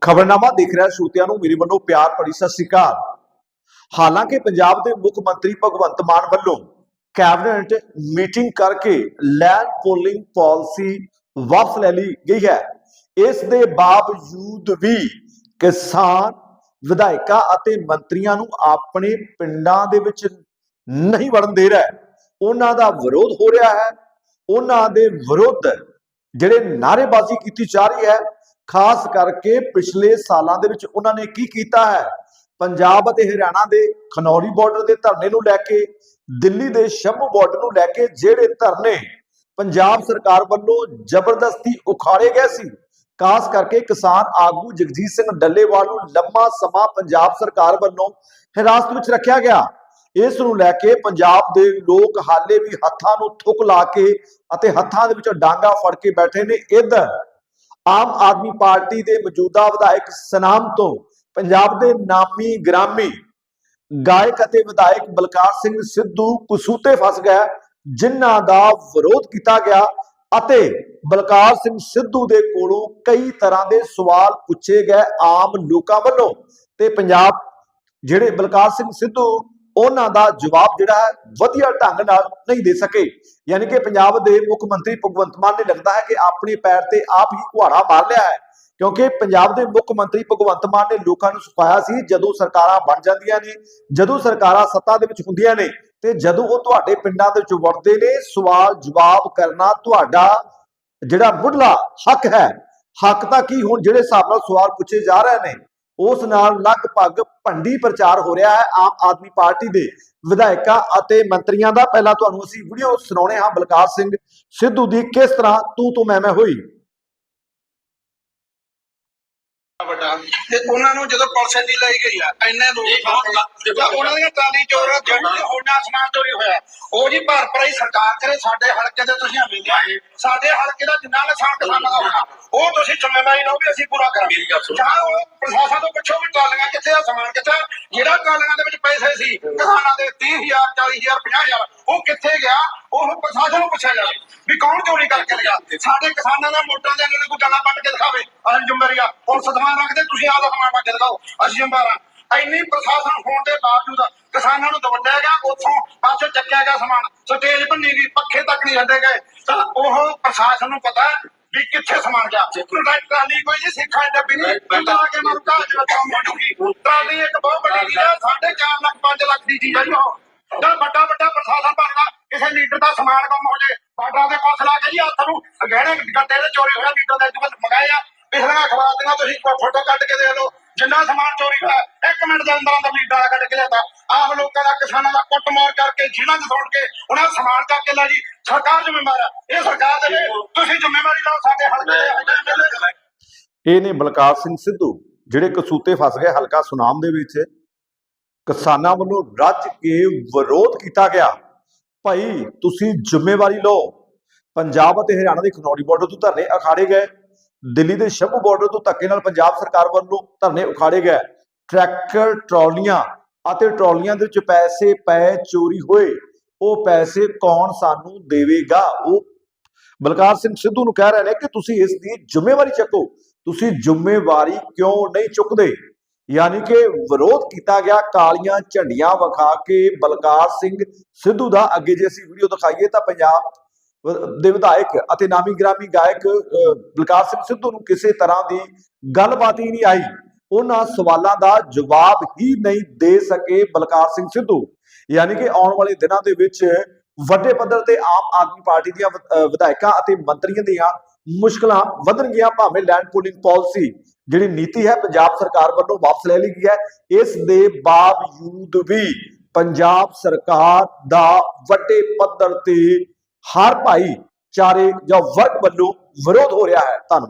ਖਬਰਨਾਮਾ ਦੇਖ ਰਿਹਾ ਸ਼ਰੋਤਿਆਂ ਨੂੰ, ਮੇਰੇ ਵੱਲੋਂ ਪਿਆਰ ਭਰੀ ਸਤਿ ਸ੍ਰੀ ਅਕਾਲ। ਹਾਲਾਂਕਿ ਪੰਜਾਬ ਦੇ ਮੁੱਖ ਮੰਤਰੀ ਭਗਵੰਤ ਮਾਨ ਵੱਲੋਂ ਕੈਬਨਿਟ ਮੀਟਿੰਗ ਕਰਕੇ ਲੈਂਡ ਪੋਲਿੰਗ ਪਾਲਿਸੀ ਵਾਪਸ ਲੈ ਲਈ ਗਈ ਹੈ। ਇਸ ਦੇ ਬਾਵਜੂਦ ਵੀ ਕਿਸਾਨ, ਵਿਧਾਇਕਾਂ ਅਤੇ ਮੰਤਰੀਆਂ ਨੂੰ ਆਪਣੇ ਪਿੰਡਾਂ ਦੇ ਵਿੱਚ ਨਹੀਂ ਵੜਨ ਦੇ ਰਿਹਾ। ਉਹਨਾਂ ਦਾ ਵਿਰੋਧ ਹੋ ਰਿਹਾ ਹੈ। ਉਹਨਾਂ ਦੇ ਵਿਰੁੱਧ ਜਿਹੜੇ ਨਾਅਰੇਬਾਜ਼ੀ ਕੀਤੀ ਜਾ ਰਹੀ ਹੈ ਖਾਸ ਕਰਕੇ ਪਿਛਲੇ ਸਾਲਾਂ ਦੇ ਵਿੱਚ ਉਹਨਾਂ ਨੇ ਕੀ ਕੀਤਾ ਹੈ? ਪੰਜਾਬ ਅਤੇ ਹਰਿਆਣਾ ਦੇ ਖਨੌਰੀ ਬਾਰਡਰ ਦੇ ਧਰਨੇ ਨੂੰ ਲੈ ਕੇ, ਦਿੱਲੀ ਦੇ ਸ਼ੰਭੂ ਬਾਰਡਰ ਨੂੰ ਲੈ ਕੇ ਜਿਹੜੇ ਧਰਨੇ ਪੰਜਾਬ ਸਰਕਾਰ ਵੱਲੋਂ ਜ਼ਬਰਦਸਤੀ ਉਖਾੜੇ ਗਏ ਸੀ, ਖਾਸ ਕਰਕੇ ਕਿਸਾਨ ਆਗੂ ਜਗਜੀਤ ਸਿੰਘ ਡੱਲੇਵਾਲ ਨੂੰ ਲੰਮਾ ਸਮਾਂ ਪੰਜਾਬ ਸਰਕਾਰ ਵੱਲੋਂ ਹਿਰਾਸਤ ਵਿੱਚ ਰੱਖਿਆ ਗਿਆ। ਇਸ ਨੂੰ ਲੈ ਕੇ ਪੰਜਾਬ ਦੇ ਲੋਕ ਹਾਲੇ ਵੀ ਹੱਥਾਂ ਨੂੰ ਥੁੱਕ ਲਾ ਕੇ ਅਤੇ ਹੱਥਾਂ ਦੇ ਵਿੱਚ ਡਾਂਗਾ ਫੜ ਕੇ ਬੈਠੇ ਨੇ। ਇੱਧਰ ਆਮ ਆਦਮੀ ਪਾਰਟੀ ਦੇ ਮੌਜੂਦਾ ਵਿਧਾਇਕ ਸਨਾਮ ਤੋਂ ਪੰਜਾਬ ਦੇ ਨਾਮੀ ਗ੍ਰਾਮੀ ਗਾਇਕ ਅਤੇ ਵਿਧਾਇਕ ਬਲਕਾਰ ਸਿੰਘ ਸਿੱਧੂ ਕਸੂਤੇ ਫਸ ਗਿਆ ਜਿਨ੍ਹਾਂ ਦਾ ਵਿਰੋਧ ਕੀਤਾ ਗਿਆ ਅਤੇ ਬਲਕਾਰ ਸਿੰਘ ਸਿੱਧੂ ਦੇ ਕੋਲੋਂ ਕਈ ਤਰ੍ਹਾਂ ਦੇ ਸਵਾਲ ਪੁੱਛੇ ਗਏ ਆਮ ਲੋਕਾਂ ਵੱਲੋਂ ਤੇ ਪੰਜਾਬ, ਜਿਹੜੇ ਬਲਕਾਰ ਸਿੰਘ ਸਿੱਧੂ ਉਹਨਾਂ ਦਾ ਜਵਾਬ ਜਿਹੜਾ ਹੈ ਵਧੀਆ ਢੰਗ ਨਾਲ ਨਹੀਂ ਦੇ ਸਕੇ। ਯਾਨੀ ਕਿ ਪੰਜਾਬ ਦੇ ਮੁੱਖ ਮੰਤਰੀ ਭਗਵੰਤ ਮਾਨ ਨੇ ਲੱਗਦਾ ਹੈ ਕਿ ਆਪਣੇ ਪੈਰ ਤੇ ਆਪ ਹੀ ਕੁਹਾੜਾ ਮਾਰ ਲਿਆ ਹੈ। ਕਿਉਂਕਿ ਪੰਜਾਬ ਦੇ ਮੁੱਖ ਮੰਤਰੀ ਭਗਵੰਤ ਮਾਨ ਨੇ ਲੋਕਾਂ ਨੂੰ ਸਿਖਾਇਆ ਸੀ, ਜਦੋਂ ਸਰਕਾਰਾਂ ਬਣ ਜਾਂਦੀਆਂ ਨੇ, ਜਦੋਂ ਸਰਕਾਰਾਂ ਸੱਤਾ ਦੇ ਵਿੱਚ ਹੁੰਦੀਆਂ ਨੇ, ਤੇ ਜਦੋਂ ਉਹ ਤੁਹਾਡੇ ਪਿੰਡਾਂ ਦੇ ਵਿੱਚ ਵੜਦੇ ਨੇ, ਸਵਾਲ ਜਵਾਬ ਕਰਨਾ ਤੁਹਾਡਾ ਜਿਹੜਾ ਮੁੱਢਲਾ ਹੱਕ ਹੈ। ਹੱਕ ਤਾਂ ਕੀ ਹੁਣ ਜਿਹੜੇ ਹਿਸਾਬ ਨਾਲ ਸਵਾਲ ਪੁੱਛੇ ਜਾ ਰਹੇ ਨੇ? ਉਸ ਨਾਲ ਲਗਭਗ ਭੰਡੀ ਪ੍ਰਚਾਰ ਹੋ ਰਿਹਾ ਹੈ ਆਮ ਆਦਮੀ ਪਾਰਟੀ ਦੇ ਵਿਧਾਇਕਾਂ ਅਤੇ ਮੰਤਰੀਆਂ ਦਾ। ਪਹਿਲਾਂ ਤੁਹਾਨੂੰ ਅਸੀਂ ਵੀਡੀਓ ਸੁਣਾਉਣੇ ਹਾਂ ਬਲਕਾਰ ਸਿੰਘ ਸਿੱਧੂ ਦੀ ਕਿਸ ਤਰ੍ਹਾਂ ਤੂੰ ਤੂੰ ਮੈਂ ਮੈਂ ਹੋਈ। ਤੇ ਉਹਨਾਂ ਨੂੰ ਜਦੋਂ ਪੁਲਿਸ ਦੀ ਲਈ ਗਈ ਆ ਇੰਨੇ ਲੋਕ ਤੇ ਉਹਨਾਂ ਦੀਆਂ ਟਰਾਲੀ ਚੋਰ ਜਿਹੜੇ ਹੋਣਾ ਸਮਾਨ ਚੋਰੀ ਹੋਇਆ। ਉਹ ਜੀ ਭਰ ਭਰਾਈ ਸਰਕਾਰ ਕਰੇ ਸਾਡੇ ਹਲਕੇ ਦੇ ਤੁਸੀਂ ਅਮੀਰ ਸਾਡੇ ਹਲਕੇ ਦਾ ਜਿੰਨਾ ਨੁਕਸਾਨ ਕਿਸਾਨਾਂ ਦਾ ਹੋਣਾ ਉਹ ਤੁਸੀਂ ਜ਼ਿੰਮੇਵਾਰੀ ਲਓ ਵੀ ਅਸੀਂ ਪੂਰਾ ਕਰਾਂਗੇ। ਜਾਂ ਉਹ ਪ੍ਰਸ਼ਾਸਨ ਤੋਂ ਪੁੱਛੋ ਵੀ ਟਰਾਲੀਆਂ ਕਿੱਥੇ ਆ ਸਮਾਨ ਕਿੱਥੇ? ਜਿਹੜਾ ਟਰਾਲੀਆਂ ਦੇ ਵਿੱਚ ਪੈਸੇ ਸੀ ਕਿਸਾਨਾਂ ਦੇ 30000 40000 50000 ਉਹ ਕਿੱਥੇ ਗਿਆ? ਉਹ ਪ੍ਰਸ਼ਾਸਨ ਨੂੰ ਪੁੱਛਿਆ ਜਾਵੇ ਵੀ ਕੌਣ ਚੋਰੀ ਕਰਕੇ ਲਿਆ? ਸਾਡੇ ਕਿਸਾਨਾਂ ਦਾ ਮੋਟਰਾਂ ਦੇ ਅੰਦਰ ਕੋਈ ਗੱਲਾਂ ਪੱਟ ਕੇ ਦਿਖਾਵੇ। ਅਸੀਂ ਜ਼ਿੰਮੇਵਾਰੀ ਆ। ਪੁਲਿਸ ਸਮਾਨ ਰੱਖਦੇ ਤੁਸੀਂ ਆਪਦਾ ਸਮਾਨ ਪੱਟ ਕੇ ਦਿਖਾਓ। ਅਸੀਂ ਜ਼ਿੰਮੇਵਾਰ ਇੰਨੀ ਪ੍ਰਸ਼ਾਸਨ ਹੋਣ ਦੇ ਬਾਵਜੂਦ ਕਿਸਾਨਾਂ ਨੂੰ ਦਵੰਡਿਆ ਗਿਆ ਉੱਥੋਂ ਪਾਸੋਂ ਚੱਕਿਆ ਗਿਆ ਸਮਾਨ। ਸਟੇਜ ਭੰਨੀ ਗਈ ਪੱਖੇ ਤੱਕ ਨਹੀਂ ਛੱਡੇ ਗਏ। ਤਾਂ ਉਹ ਪ੍ਰਸ਼ਾਸਨ ਨੂੰ ਪਤਾ ਵੀ ਕਿੱਥੇ ਸਮਾਨ ਗਿਆ। ਟਰਾਲੀ ਕੋਈ ਜੀ ਸਿੱਖਾਂ ਡੱਬੀ ਨਹੀਂ। ਟੁੱਟਾ ਕੇ ਮਰਦਾ ਜਿਹੜਾ ਕੰਮ ਹੋਣੀ ਟਰਾਲੀ ਇੱਕ ਬਹੁਤ ਵੱਡੀ ਚੀਜ਼ ਹੈ 4.5 ਲੱਖ 5 ਲੱਖ ਦੀ ਚੀਜ਼ ਹੈ ਜੀ ਉਹ। ਵੱਡਾ ਵੱਡਾ ਪ੍ਰਸ਼ਾਸਨ ਬਣਦਾ ਕਿਸੇ ਲੀਡਰ ਦਾ ਸਮਾਨ ਗੁੰਮ ਹੋ ਜੇ ਬਾਡਾ ਦੇ ਕੋਲ ਲਾ ਕੇ ਜੀ ਹੱਥ ਨੂੰ ਗਹਿਣੇ ਗੱਟੇ ਦੇ ਚੋਰੀ ਹੋਇਆ, ਲੀਡਰ ਦੇ ਜੁਗਤ ਮਗਾਏ ਆ। ਪਿਛਲੀਆਂ ਅਖਬਾਰ ਦੀਆਂ ਤੁਸੀਂ ਫੋਟੋ ਕੱਢ ਕੇ ਦੇਖ ਲਓ, ਜਿੰਨਾ ਸਮਾਨ ਚੋਰੀ ਹੋਇਆ, ਇੱਕ ਮਿੰਟ ਦੇ ਅੰਦਰ ਅੰਦਰ ਲੀਡਰ ਕੱਢ ਕੇ ਲਿਆਤਾ। ਆਮ ਲੋਕਾਂ ਦਾ, ਕਿਸਾਨਾਂ ਦਾ ਕੁੱਟਮਾਰ ਕਰਕੇ ਜਿਨ੍ਹਾਂ ਚ ਸੁੱਟ ਕੇ ਉਹਨਾਂ ਸਮਾਨ ਚੱਕ ਕੇ ਲੈ ਜੀ। ਸਰਕਾਰ ਜ਼ਿੰਮੇਵਾਰ ਹੈ ਇਹ ਸਰਕਾਰ ਦੇ ਤੁਸੀਂ ਜ਼ਿੰਮੇਵਾਰੀ ਲਓ ਸਾਡੇ ਹਲਕੇ ਇਹ ਨੇ ਬਲਕਾਰ ਸਿੰਘ ਸਿੱਧੂ, ਜਿਹੜੇ ਕਸੂਤੇ ਫਸ ਗਏ ਹਲਕਾ ਸੁਨਾਮ ਦੇ ਵਿੱਚ, ਕਿਸਾਨਾਂ ਵੱਲੋਂ ਰੱਜ ਕੇ ਵਿਰੋਧ ਕੀਤਾ ਗਿਆ। ਭਾਈ, ਤੁਸੀਂ ਜ਼ਿੰਮੇਵਾਰੀ ਲਓ। ਪੰਜਾਬ ਅਤੇ ਹਰਿਆਣਾ ਦੇ ਖਨੌਰੀ ਬਾਰਡਰ ਤੋਂ ਧਰਨੇ ਅਖਾੜੇ ਗਏ। ਦਿੱਲੀ ਦੇ ਸ਼ੰਭੂ ਬਾਰਡਰ ਤੋਂ ਧੱਕੇ ਨਾਲ ਪੰਜਾਬ ਸਰਕਾਰ ਵੱਲੋਂ ਧਰਨੇ ਉਖਾੜੇ ਗਏ। ਟਰੈਕਟਰ, ਟਰਾਲੀਆਂ ਅਤੇ ਟਰਾਲੀਆਂ ਦੇ ਵਿੱਚ ਪੈਸੇ ਪਏ, ਚੋਰੀ ਹੋਏ। ਉਹ ਪੈਸੇ ਕੌਣ ਸਾਨੂੰ ਦੇਵੇਗਾ? ਉਹ ਬਲਕਾਰ ਸਿੰਘ ਸਿੱਧੂ ਨੂੰ ਕਹਿ ਰਹੇ ਨੇ ਕਿ ਤੁਸੀਂ ਇਸ ਦੀ ਜ਼ਿੰਮੇਵਾਰੀ ਚੱਕੋ। ਤੁਸੀਂ ਜ਼ਿੰਮੇਵਾਰੀ ਕਿਉਂ ਨਹੀਂ ਚੁੱਕਦੇ? ਯਾਨੀ ਕਿ ਵਿਰੋਧ ਕੀਤਾ ਗਿਆ, ਕਾਲੀਆਂ ਝੰਡੀਆਂ ਵਿਖਾ ਕੇ ਬਲਕਾਰ ਸਿੰਘ ਸਿੱਧੂ ਦਾ। ਅੱਗੇ ਜੇ ਅਸੀਂ ਵੀਡੀਓ ਦਿਖਾਈਏ ਤਾਂ ਪੰਜਾਬ ਦੇ ਵਿਧਾਇਕ ਅਤੇ ਨਾਮੀ ਗ੍ਰਾਮੀ ਗਾਇਕ ਬਲਕਾਰ ਸਿੰਘ ਸਿੱਧੂ ਨੂੰ ਕਿਸੇ ਤਰ੍ਹਾਂ ਦੀ ਗੱਲਬਾਤ ਹੀ ਨਹੀਂ ਆਈ। ਉਹਨਾਂ ਸਵਾਲਾਂ ਦਾ ਜਵਾਬ ਹੀ ਨਹੀਂ ਦੇ ਸਕੇ ਬਲਕਾਰ ਸਿੰਘ ਸਿੱਧੂ। ਯਾਨੀ ਕਿ ਆਉਣ ਵਾਲੇ ਦਿਨਾਂ ਦੇ ਵਿੱਚ ਵੱਡੇ ਪੱਧਰ ਤੇ ਆਮ ਆਦਮੀ ਪਾਰਟੀ ਦੀਆਂ ਵਿ- ਵਿਧਾਇਕਾਂ ਅਤੇ ਮੰਤਰੀਆਂ ਦੀਆਂ ਮੁਸ਼ਕਲਾਂ ਵਧਣਗੀਆਂ, ਭਾਵੇਂ ਲੈਂਡ ਪੂਲਿੰਗ ਪਾਲਿਸੀ ਜਿਹੜੀ ਨੀਤੀ ਹੈ ਪੰਜਾਬ ਸਰਕਾਰ ਵੱਲੋਂ ਵਾਪਸ ਲੈ ਲਈ ਗਈ ਹੈ, ਇਸ ਦੇ ਬਾਵਜੂਦ ਵੀ ਪੰਜਾਬ ਸਰਕਾਰ ਦਾ ਵੱਡੇ ਪੱਧਰ ਤੇ ਹਰ ਭਾਈ ਚਾਰੇ ਜਾਂ ਵਰਗ ਵੱਲੋਂ ਵਿਰੋਧ ਹੋ ਰਿਹਾ ਹੈ। ਧੰਨਵਾਦ।